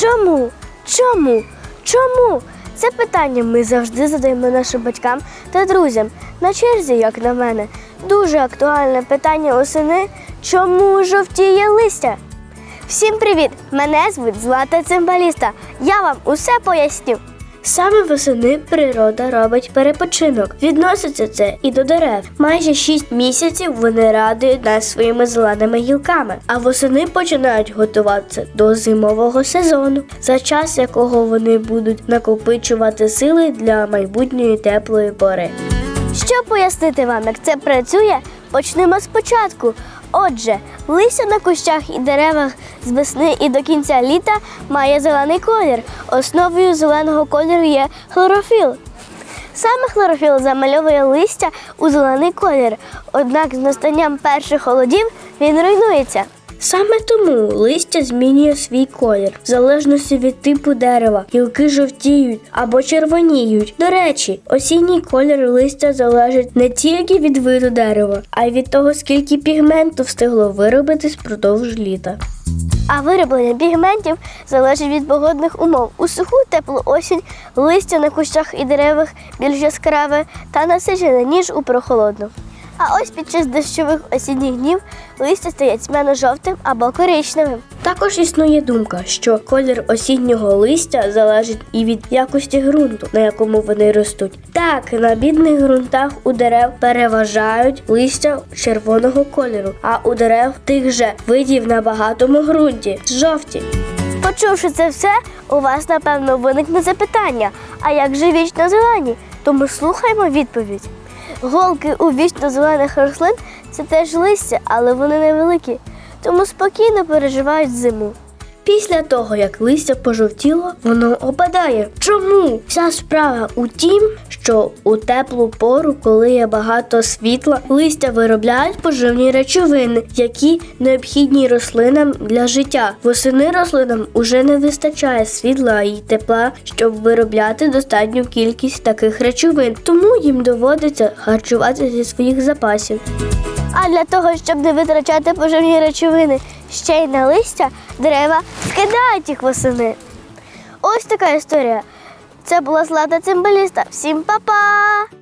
Чому? Чому? Чому? Це питання ми завжди задаємо нашим батькам та друзям. На черзі, як на мене, дуже актуальне питання осени. Чому жовтіє листя? Всім привіт! Мене звуть Злата Цимбаліста. Я вам усе поясню. Саме восени природа робить перепочинок. Відноситься це і до дерев. Майже 6 місяців вони радують нас своїми зеленими гілками, а восени починають готуватися до зимового сезону, за час якого вони будуть накопичувати сили для майбутньої теплої пори. Щоб пояснити вам, як це працює, почнемо спочатку. Отже, листя на кущах і деревах з весни і до кінця літа має зелений колір. Основою зеленого кольору є хлорофіл. Саме хлорофіл замальовує листя у зелений колір, однак з настанням перших холодів він руйнується. Саме тому листя змінює свій колір в залежності від типу дерева. Гілки жовтіють або червоніють. До речі, осінній колір листя залежить не тільки від виду дерева, а й від того, скільки пігменту встигло виробитись впродовж літа. А вироблення пігментів залежить від погодних умов. У суху теплу осінь листя на кущах і деревах більш яскраве та насичене, ніж у прохолодну. А ось під час дощових осінніх днів листя стає тьмяно-жовтим або коричневим. Також існує думка, що колір осіннього листя залежить і від якості ґрунту, на якому вони ростуть. Так, на бідних ґрунтах у дерев переважають листя червоного кольору, а у дерев тих же видів на багатому ґрунті жовті. Почувши це все, у вас напевно виникне запитання: а як же вічно зелені? Тому слухаймо відповідь. Голки у вічно зелених рослин це теж листя, але вони невеликі, тому спокійно переживають зиму. Після того, як листя пожовтіло, воно опадає. Чому? Вся справа у тім, що у теплу пору, коли є багато світла, листя виробляють поживні речовини, які необхідні рослинам для життя. Восени рослинам уже не вистачає світла і тепла, щоб виробляти достатню кількість таких речовин, тому їм доводиться харчувати зі своїх запасів. А для того, щоб не витрачати поживні речовини ще й на листя, дерева скидають їх восени. Ось така історія. Це була Злата Цимбаліста. Всім па-па!